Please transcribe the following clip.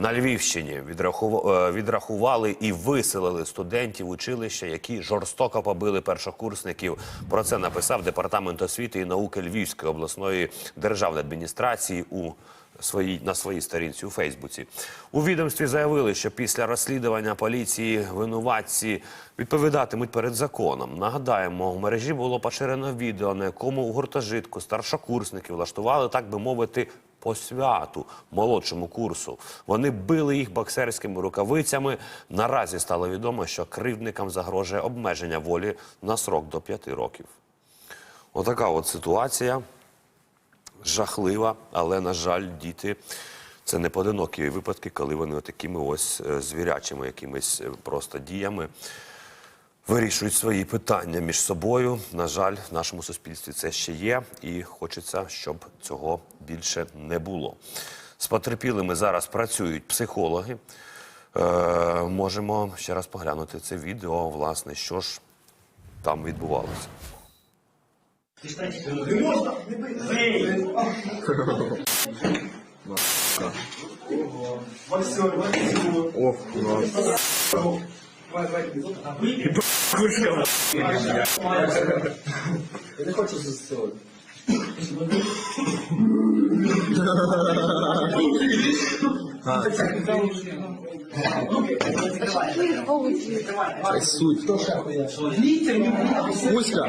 На Львівщині е, відрахували і виселили студентів училища, які жорстоко побили першокурсників. Про це написав департамент освіти і науки Львівської обласної державної адміністрації у своїй на своїй сторінці у Фейсбуці. У відомстві заявили, що після розслідування поліції винуватці відповідатимуть перед законом. Нагадаємо, в мережі було поширено відео, на якому у гуртожитку старшокурсники влаштували, так би мовити, по святу молодшому курсу. Вони били їх боксерськими рукавицями. Наразі стало відомо, що кривдникам загрожує обмеження волі на срок до п'яти років. Отака от ситуація жахлива, але на жаль, діти це не поодинокі випадки, коли вони такими ось е, звірячими якимись е, просто діями вирішують свої питання між собою. На жаль, в нашому суспільстві це ще є, і хочеться, щоб цього більше не було. З потерпілими зараз працюють психологи. Е, можемо ще раз поглянути це відео, власне, що ж там відбувалося. Ох, у. Я не хочу засилити. Це суть. Кузька.